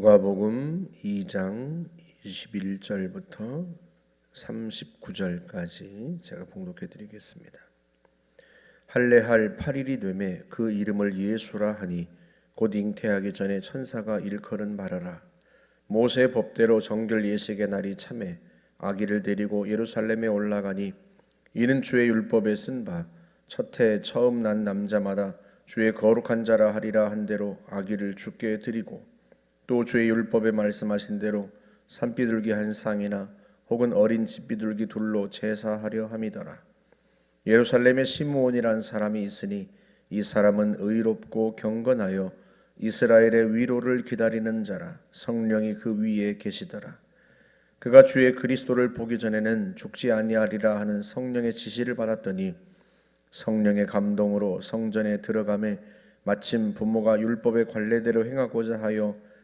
누가복음 2장 21절부터 39절까지 제가 봉독해 드리겠습니다. 할례할 8일이 되매 그 이름을 예수라 하니 곧 잉태하기 전에 천사가 일컬은 말하라 모세 법대로 정결 예식의 날이 참에 아기를 데리고 예루살렘에 올라가니 이는 주의 율법에 쓴 바 첫 해 처음 난 남자마다 주의 거룩한 자라 하리라 한 대로 아기를 주께 드리고 또 주의 율법에 말씀하신 대로 산비둘기 한 쌍이나 혹은 어린 집비둘기 둘로 제사하려 함이더라. 예루살렘에 시므온이란 사람이 있으니 이 사람은 의롭고 경건하여 이스라엘의 위로를 기다리는 자라 성령이 그 위에 계시더라. 그가 주의 그리스도를 보기 전에는 죽지 아니하리라 하는 성령의 지시를 받았더니 성령의 감동으로 성전에 들어가매 마침 부모가 율법의 관례대로 행하고자 하여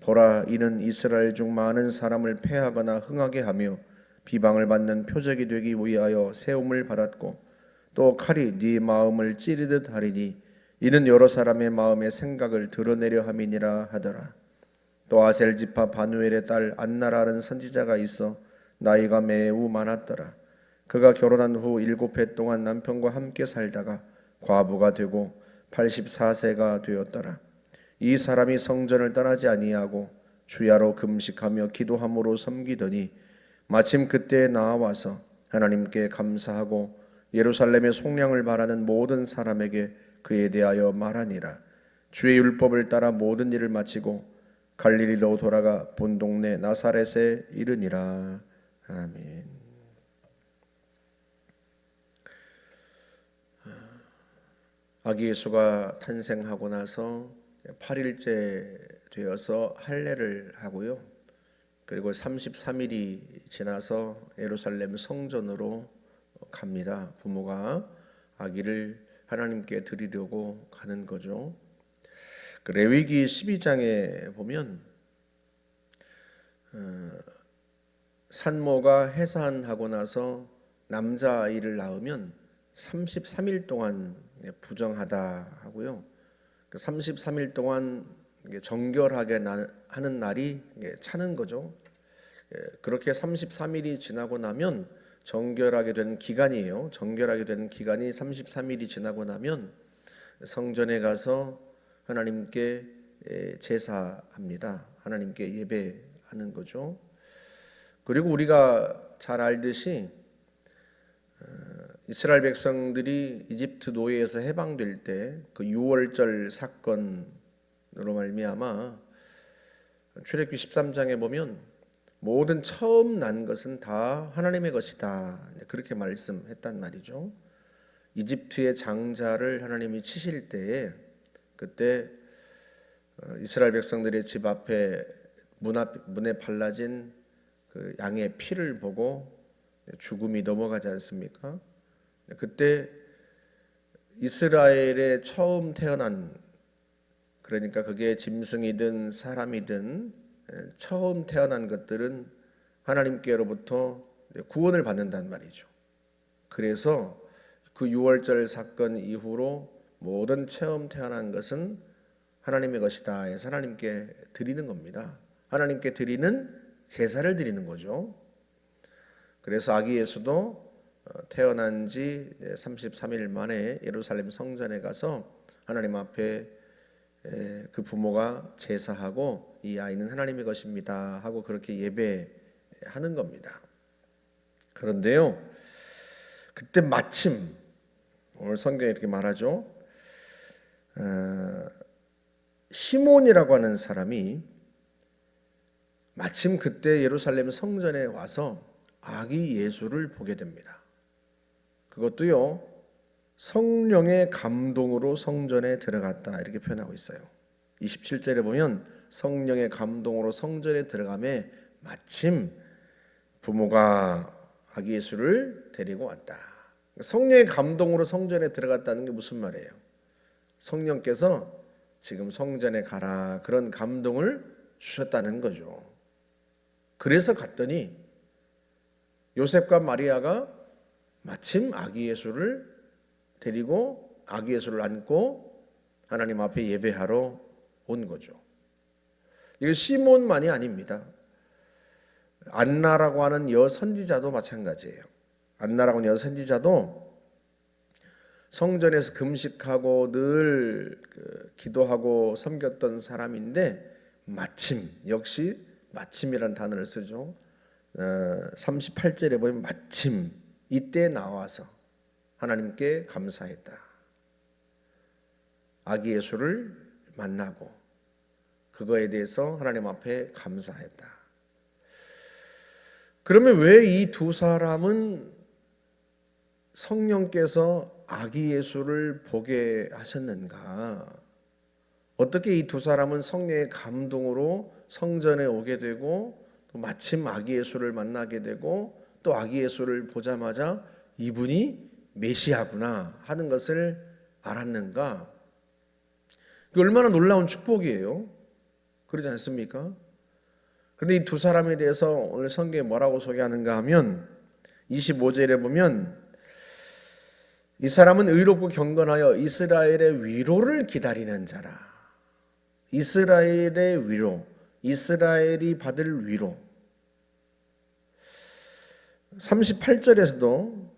보라 이는 이스라엘 중 많은 사람을 패하거나 흥하게 하며 비방을 받는 표적이 되기 위하여 세움을 받았고 또 칼이 네 마음을 찌르듯 하리니 이는 여러 사람의 마음의 생각을 드러내려 함이니라 하더라. 또 아셀 지파 바누엘의 딸 안나라는 선지자가 있어 나이가 매우 많았더라. 그가 결혼한 후 일곱 해 동안 남편과 함께 살다가 과부가 되고 84세가 되었더라 이 사람이 성전을 떠나지 아니하고 주야로 금식하며 기도함으로 섬기더니 마침 그때에 나와서 하나님께 감사하고 예루살렘의 속량을 바라는 모든 사람에게 그에 대하여 말하니라 주의 율법을 따라 모든 일을 마치고 갈릴리로 돌아가 본 동네 나사렛에 이르니라 아멘. 아기 예수가 탄생하고 나서 8일째 되어서 할례를 하고요. 그리고 33일이 지나서 예루살렘 성전으로 갑니다. 부모가 아기를 하나님께 드리려고 가는 거죠. 그 레위기 12장에 보면 어, 산모가 해산하고 나서 남자아이를 낳으면 33일 동안 부정하다 하고요. 33일 그 동안 정결하게 하는 날이 차는 거죠. 예, 그렇게 33일이 지나고 나면 정결하게 되는 기간이에요. 정결하게 되는 기간이 33일이 지나고 나면 성전에 가서 하나님께 예, 제사합니다. 하나님께 예배하는 거죠. 그리고 우리가 잘 알듯이 어, 이스라엘 백성들이 이집트 노예에서 해방될 때그 6월절 사건으로 말미암아 출애굽기 13장에 보면 모든 처음 난 것은 다 하나님의 것이다. 그렇게 말씀했단 말이죠. 이집트의 장자를 하나님이 치실 때에 그때 어, 이스라엘 백성들의 집 앞에 문 앞, 문에 발라진 그 양의 피를 보고 죽음이 넘어가지 않습니까? 그때 이스라엘에 처음 태어난 그러니까 그게 짐승이든 사람이든 처음 태어난 것들은 하나님께로부터 구원을 받는단 말이죠. 그래서 그 6월절 사건 이후로 모든 처음 태어난 것은 하나님의 것이다 해서 하나님께 드리는 겁니다. 하나님께 드리는 제사를 드리는 거죠. 그래서 아기 예수도 어, 태어난 지 33일 만에 예루살렘 성전에 가서 하나님 앞에 그 부모가 제사하고 이 아이는 하나님의 것입니다 하고 그렇게 예배하는 겁니다. 그런데요, 그때 마침 오늘 성경에 이렇게 말하죠. 어, 시몬이라고 하는 사람이 마침 그때 예루살렘 성전에 와서 아기 예수를 보게 됩니다. 그것도요 성령의 감동으로 성전에 들어갔다 이렇게 표현하고 있어요. 27절에 보면 성령의 감동으로 성전에 들어가매 마침 부모가 아기 예수를 데리고 왔다. 성령의 감동으로 성전에 들어갔다는 게 무슨 말이에요? 성령께서 지금 성전에 가라 그런 감동을 주셨다는 거죠. 그래서 갔더니 요셉과 마리아가 마침 아기 예수를 데리고 아기 예수를 안고 하나님 앞에 예배하러 온 거죠. 이거 시몬만이 아닙니다. 안나라고 하는 여 선지자도 마찬가지예요. 안나라고 하는 여 선지자도 성전에서 금식하고 늘 그 기도하고 섬겼던 사람인데 마침 역시 마침이라는 단어를 쓰죠. 어, 38절에 보면 마침 이때 나와서 하나님께 감사했다. 아기 예수를 만나고 그거에 대해서 하나님 앞에 감사했다. 그러면 왜 이 두 사람은 성령께서 아기 예수를 보게 하셨는가? 어떻게 이 두 사람은 성령의 감동으로 성전에 오게 되고 또 마침 아기 예수를 만나게 되고 또 아기 예수를 보자마자 이분이 메시아구나 하는 것을 알았는가? 그 얼마나 놀라운 축복이에요. 그러지 않습니까? 그런데 이 두 사람에 대해서 오늘 성경에 뭐라고 소개하는가 하면 25절에 보면 이 사람은 의롭고 경건하여 이스라엘의 위로를 기다리는 자라. 이스라엘의 위로, 이스라엘이 받을 위로. 38절에서도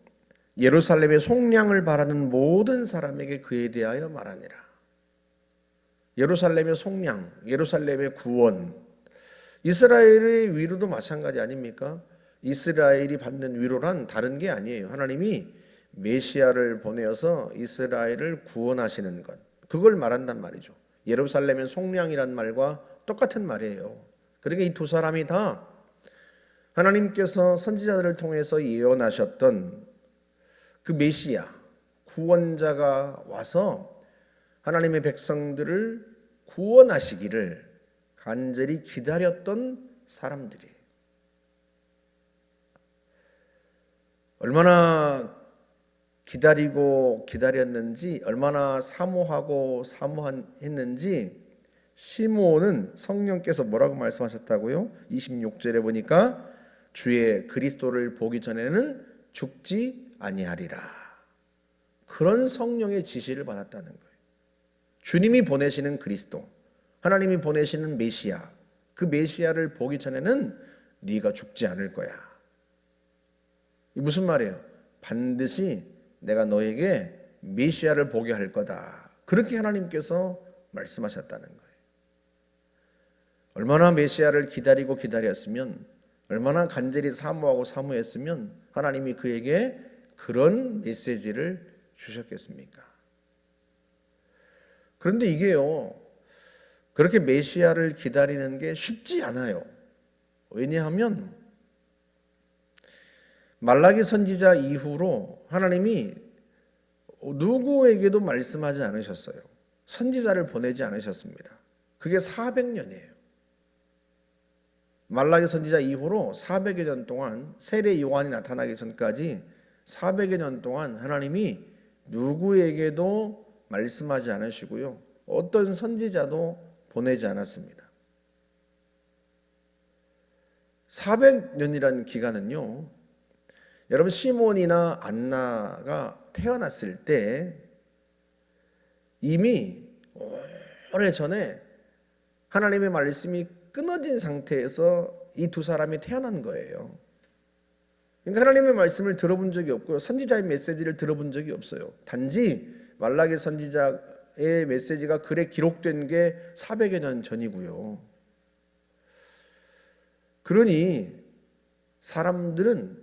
예루살렘의 속량을 바라는 모든 사람에게 그에 대하여 말하니라. 예루살렘의 속량, 예루살렘의 구원. 이스라엘의 위로도 마찬가지 아닙니까? 이스라엘이 받는 위로란 다른 게 아니에요. 하나님이 메시아를 보내어서 이스라엘을 구원하시는 것. 그걸 말한단 말이죠. 예루살렘의 속량이란 말과 똑같은 말이에요. 그러니까 이 두 사람이 다 하나님께서 선지자들을 통해서 예언하셨던 그 메시아 구원자가 와서 하나님의 백성들을 구원하시기를 간절히 기다렸던 사람들이 얼마나 기다리고 기다렸는지 얼마나 사모하고 사모했는지 시므온은 성령께서 뭐라고 말씀하셨다고요? 26절에 보니까 주의 그리스도를 보기 전에는 죽지 아니하리라. 그런 성령의 지시를 받았다는 거예요. 주님이 보내시는 그리스도, 하나님이 보내시는 메시아, 그 메시아를 보기 전에는 네가 죽지 않을 거야. 이 무슨 말이에요? 반드시 내가 너에게 메시아를 보게 할 거다. 그렇게 하나님께서 말씀하셨다는 거예요. 얼마나 메시아를 기다리고 기다렸으면 얼마나 간절히 사모하고 사모했으면 하나님이 그에게 그런 메시지를 주셨겠습니까? 그런데 이게요. 그렇게 메시아를 기다리는 게 쉽지 않아요. 왜냐하면 말라기 선지자 이후로 하나님이 누구에게도 말씀하지 않으셨어요. 선지자를 보내지 않으셨습니다. 그게 400년이에요. 말라기 선지자 이후로 400여 년 동안 세례 요한이 나타나기 전까지 400여 년 동안 하나님이 누구에게도 말씀하지 않으시고요. 어떤 선지자도 보내지 않았습니다. 400년이라는 기간은요. 여러분 시몬이나 안나가 태어났을 때 이미 오래 전에 하나님의 말씀이 끊어진 상태에서 이 두 사람이 태어난 거예요. 그러니까 하나님의 말씀을 들어본 적이 없고요. 선지자의 메시지를 들어본 적이 없어요. 단지 말라기 선지자의 메시지가 글에 기록된 게 400여 년 전이고요. 그러니 사람들은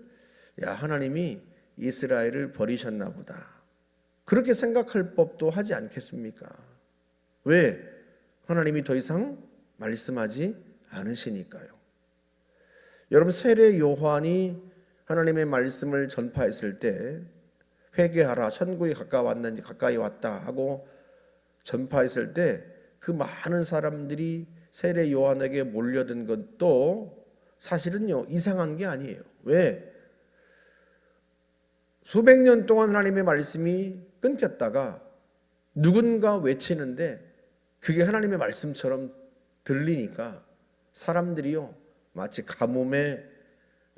야 하나님이 이스라엘을 버리셨나 보다. 그렇게 생각할 법도 하지 않겠습니까? 왜? 하나님이 더 이상 말씀하지 않으시니까요. 여러분 세례 요한이 하나님의 말씀을 전파했을 때 회개하라 천국이 가까웠는지 가까이 왔다 하고 전파했을 때 그 많은 사람들이 세례 요한에게 몰려든 것도 사실은요 이상한 게 아니에요. 왜? 수백 년 동안 하나님의 말씀이 끊겼다가 누군가 외치는데 그게 하나님의 말씀처럼 들리니까 사람들이요 마치 가뭄에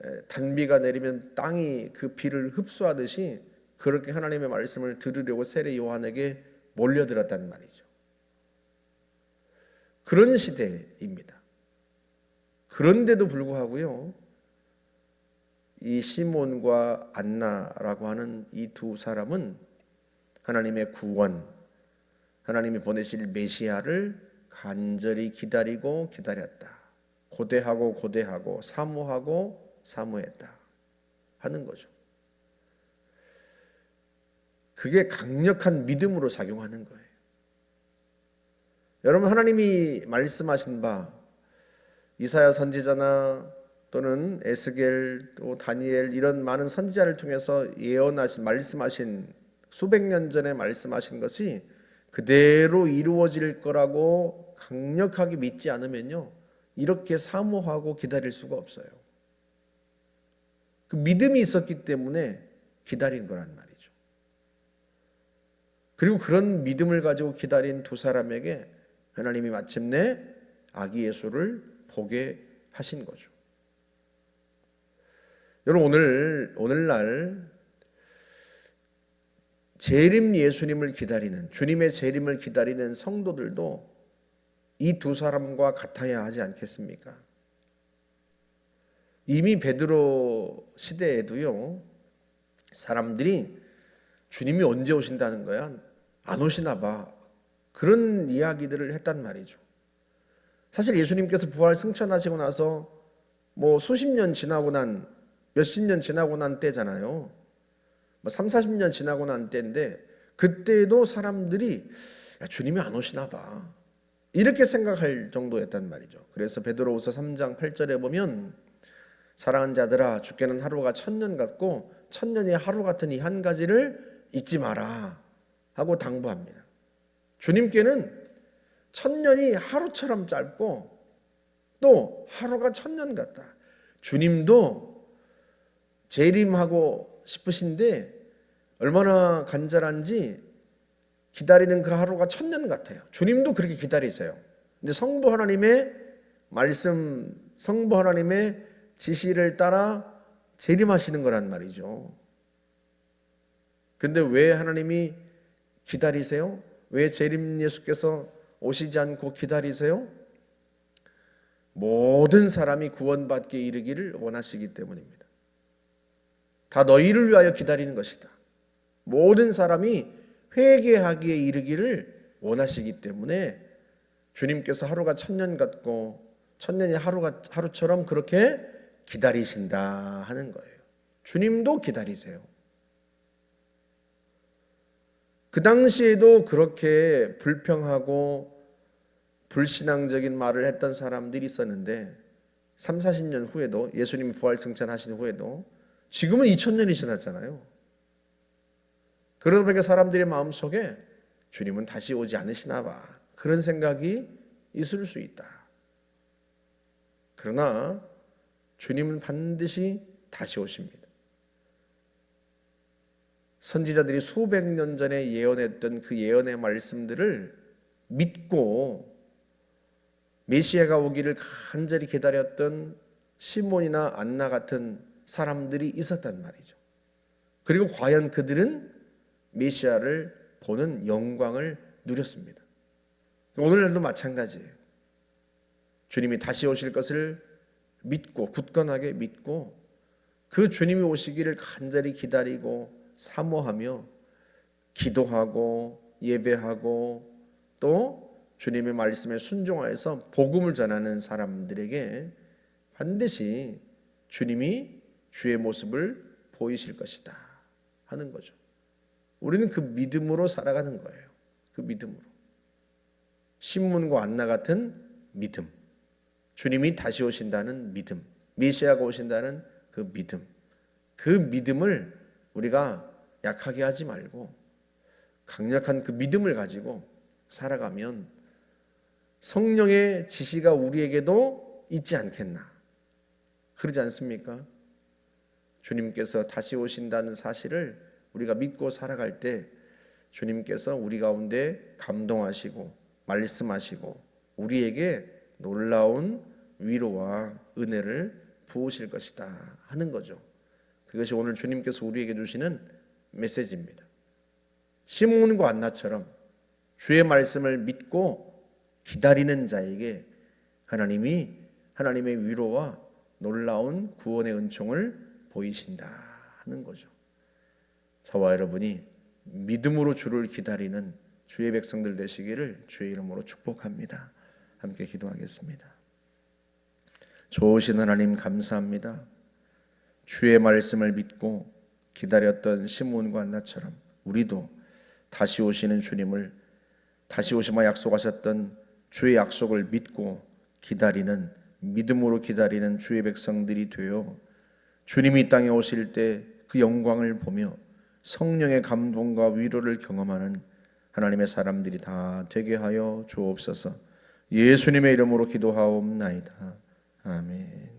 에, 단비가 내리면 땅이 그 비를 흡수하듯이 그렇게 하나님의 말씀을 들으려고 세례 요한에게 몰려들었단 말이죠. 그런 시대입니다. 그런데도 불구하고요. 이 시몬과 안나라고 하는 이 두 사람은 하나님의 구원, 하나님이 보내실 메시아를 간절히 기다리고 기다렸다. 고대하고 고대하고 사모하고 사모했다. 하는 거죠. 그게 강력한 믿음으로 작용하는 거예요. 여러분 하나님이 말씀하신 바 이사야 선지자나 또는 에스겔 또 다니엘 이런 많은 선지자를 통해서 예언하신 말씀하신 수백 년 전에 말씀하신 것이 그대로 이루어질 거라고 강력하게 믿지 않으면요 이렇게 사모하고 기다릴 수가 없어요. 그 믿음이 있었기 때문에 기다린 거란 말이죠. 그리고 그런 믿음을 가지고 기다린 두 사람에게 하나님이 마침내 아기 예수를 보게 하신 거죠. 여러분 오늘 오늘날 재림 예수님을 기다리는 주님의 재림을 기다리는 성도들도 이 두 사람과 같아야 하지 않겠습니까? 이미 베드로 시대에도요 사람들이 주님이 언제 오신다는 거야 안 오시나 봐 그런 이야기들을 했단 말이죠. 사실 예수님께서 부활 승천하시고 나서 뭐 수십 년 지나고 난 몇십 년 지나고 난 때잖아요. 뭐 3, 40년 지나고 난 때인데 그때도 사람들이 야, 주님이 안 오시나 봐. 이렇게 생각할 정도였단 말이죠. 그래서 베드로후서 3장 8절에 보면 사랑하는 자들아 주께는 하루가 천년 같고 천년이 하루 같은 이 한 가지를 잊지 마라 하고 당부합니다. 주님께는 천년이 하루처럼 짧고 또 하루가 천년 같다. 주님도 재림하고 싶으신데 얼마나 간절한지 기다리는 그 하루가 천년 같아요. 주님도 그렇게 기다리세요. 근데 성부 하나님의 말씀, 성부 하나님의 지시를 따라 재림하시는 거란 말이죠. 근데 왜 하나님이 기다리세요? 왜 재림 예수께서 오시지 않고 기다리세요? 모든 사람이 구원받게 이르기를 원하시기 때문입니다. 다 너희를 위하여 기다리는 것이다. 모든 사람이 회개하기에 이르기를 원하시기 때문에 주님께서 하루가 천년 같고 천년이 하루가 하루처럼 그렇게 기다리신다 하는 거예요. 주님도 기다리세요. 그 당시에도 그렇게 불평하고 불신앙적인 말을 했던 사람들이 있었는데 3, 40년 후에도 예수님이 부활 승천하신 후에도 지금은 2000년이 지났잖아요. 그러다 보니까 사람들의 마음속에 주님은 다시 오지 않으시나 봐. 그런 생각이 있을 수 있다. 그러나 주님은 반드시 다시 오십니다. 선지자들이 수백 년 전에 예언했던 그 예언의 말씀들을 믿고 메시아가 오기를 간절히 기다렸던 시몬이나 안나 같은 사람들이 있었단 말이죠. 그리고 과연 그들은 메시아를 보는 영광을 누렸습니다. 오늘날도 마찬가지예요. 주님이 다시 오실 것을 믿고 굳건하게 믿고 그 주님이 오시기를 간절히 기다리고 사모하며 기도하고 예배하고 또 주님의 말씀에 순종하여서 복음을 전하는 사람들에게 반드시 주님이 주의 모습을 보이실 것이다 하는 거죠. 우리는 그 믿음으로 살아가는 거예요. 그 믿음으로. 신문과 안나 같은 믿음. 주님이 다시 오신다는 믿음. 메시아가 오신다는 그 믿음. 그 믿음을 우리가 약하게 하지 말고 강력한 그 믿음을 가지고 살아가면 성령의 지시가 우리에게도 있지 않겠나? 그러지 않습니까? 주님께서 다시 오신다는 사실을 우리가 믿고 살아갈 때 주님께서 우리 가운데 감동하시고 말씀하시고 우리에게 놀라운 위로와 은혜를 부으실 것이다 하는 거죠. 그것이 오늘 주님께서 우리에게 주시는 메시지입니다. 시몬과 안나처럼 주의 말씀을 믿고 기다리는 자에게 하나님이 하나님의 위로와 놀라운 구원의 은총을 보이신다 하는 거죠. 저와 여러분이 믿음으로 주를 기다리는 주의 백성들 되시기를 주의 이름으로 축복합니다. 함께 기도하겠습니다. 좋으신 하나님 감사합니다. 주의 말씀을 믿고 기다렸던 시몬과 나처럼 우리도 다시 오시는 주님을 다시 오시마 약속하셨던 주의 약속을 믿고 기다리는 믿음으로 기다리는 주의 백성들이 되어 주님이 이 땅에 오실 때 그 영광을 보며 성령의 감동과 위로를 경험하는 하나님의 사람들이 다 되게 하여 주옵소서. 예수님의 이름으로 기도하옵나이다. 아멘.